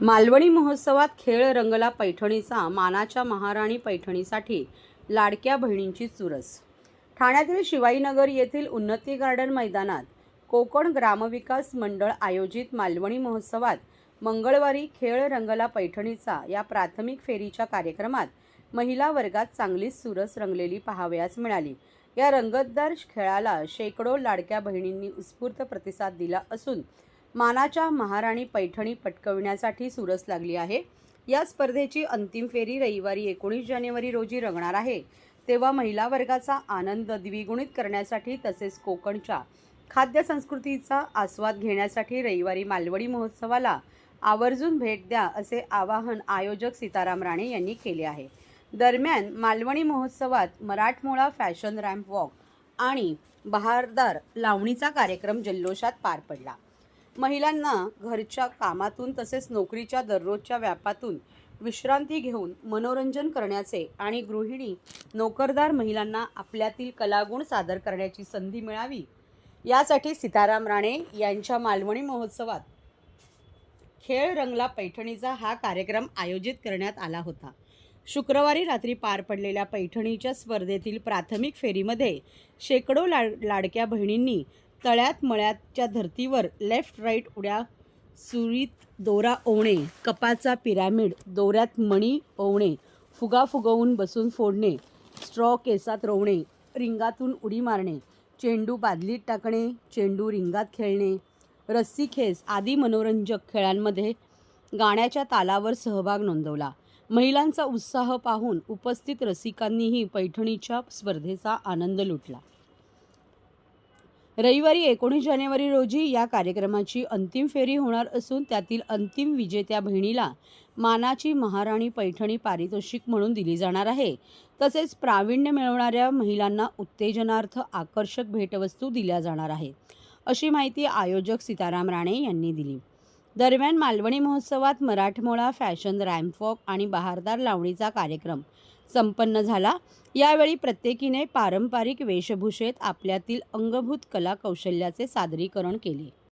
मालवणी महोत्सवात खेळ रंगला पैठणीचा मानाच्या महाराणी पैठणीसाठी लाडक्या बहिणींची चुरस. ठाण्यातील शिवाईनगर येथील उन्नती गार्डन मैदानात कोकण ग्रामविकास मंडळ आयोजित मालवणी महोत्सवात मंगळवारी खेळ रंगला पैठणीचा या प्राथमिक फेरीच्या कार्यक्रमात महिला वर्गात चांगलीच सुरस रंगलेली पाहावयास मिळाली. या रंगतदार खेळाला शेकडो लाडक्या बहिणींनी उत्स्फूर्त प्रतिसाद दिला असून मानाच्या महाराणी पैठणी पटकविण्यासाठी सुरस लागली आहे. या स्पर्धेची अंतिम फेरी रविवारी एकोणीस जानेवारी रोजी रंगणार आहे. तेव्हा महिला वर्गाचा आनंद द्विगुणित करण्यासाठी तसेच कोकणच्या खाद्य संस्कृतीचा आस्वाद घेण्यासाठी रविवारी मालवणी महोत्सवाला आवर्जून भेट द्या असे आवाहन आयोजक सीताराम राणे यांनी केले आहे. दरम्यान मालवणी महोत्सवात मराठमोळा फॅशन रॅम्प वॉक आणि बहारदार लावणीचा कार्यक्रम जल्लोषात पार पडला. महिलांना घरच्या कामातून तसेच नोकरीच्या दररोजच्या व्यापातून विश्रांती घेऊन मनोरंजन करण्याचे आणि गृहिणी नोकरदार महिलांना आपल्यातील कलागुण सादर करण्याची संधी मिळावी यासाठी सीताराम राणे यांच्या मालवणी महोत्सवात खेळ रंगला पैठणीचा हा कार्यक्रम आयोजित करण्यात आला होता. शुक्रवारी रात्री पार पडलेल्या पैठणीच्या स्पर्धेतील प्राथमिक फेरीमध्ये शेकडो लाड लाडक्या बहिणींनी तळ्यात मळ्याच्या धर्तीवर लेफ्ट राईट उड्या सुरीत दोरा ओवणे कपाचा पिरॅमिड दोऱ्यात मणी ओवणे फुगा फुगवून बसून फोडणे स्ट्रॉ केसात रोवणे रिंगातून उडी मारणे चेंडू बादलीत टाकणे चेंडू रिंगात खेळणे रस्सी खेस आदी मनोरंजक खेळांमध्ये गाण्याच्या तालावर सहभाग नोंदवला. महिलांचा उत्साह पाहून उपस्थित रसिकांनीही पैठणीच्या स्पर्धेचा आनंद लुटला. रविवारी एकोणीस जानेवारी रोजी या कार्यक्रमाची अंतिम फेरी होणार असून त्यातील अंतिम विजेत्या बहिणीला मानाची महाराणी पैठणी पारितोषिक म्हणून दिली जाणार आहे. तसेच प्रावीण्य मिळवणाऱ्या महिलांना उत्तेजनार्थ आकर्षक भेटवस्तू दिल्या जाणार आहे अशी माहिती आयोजक सीताराम राणे यांनी दिली. दरम्यान मालवणी महोत्सवात मराठमोळा फॅशन रॅम्पवॉक आणि बहारदार लावणीचा कार्यक्रम संपन्न झाला. यावेळी प्रत्येकीने पारंपरिक वेशभूषेत आपल्यातील अंगभूत कला कौशल्याचे सादरीकरण केले.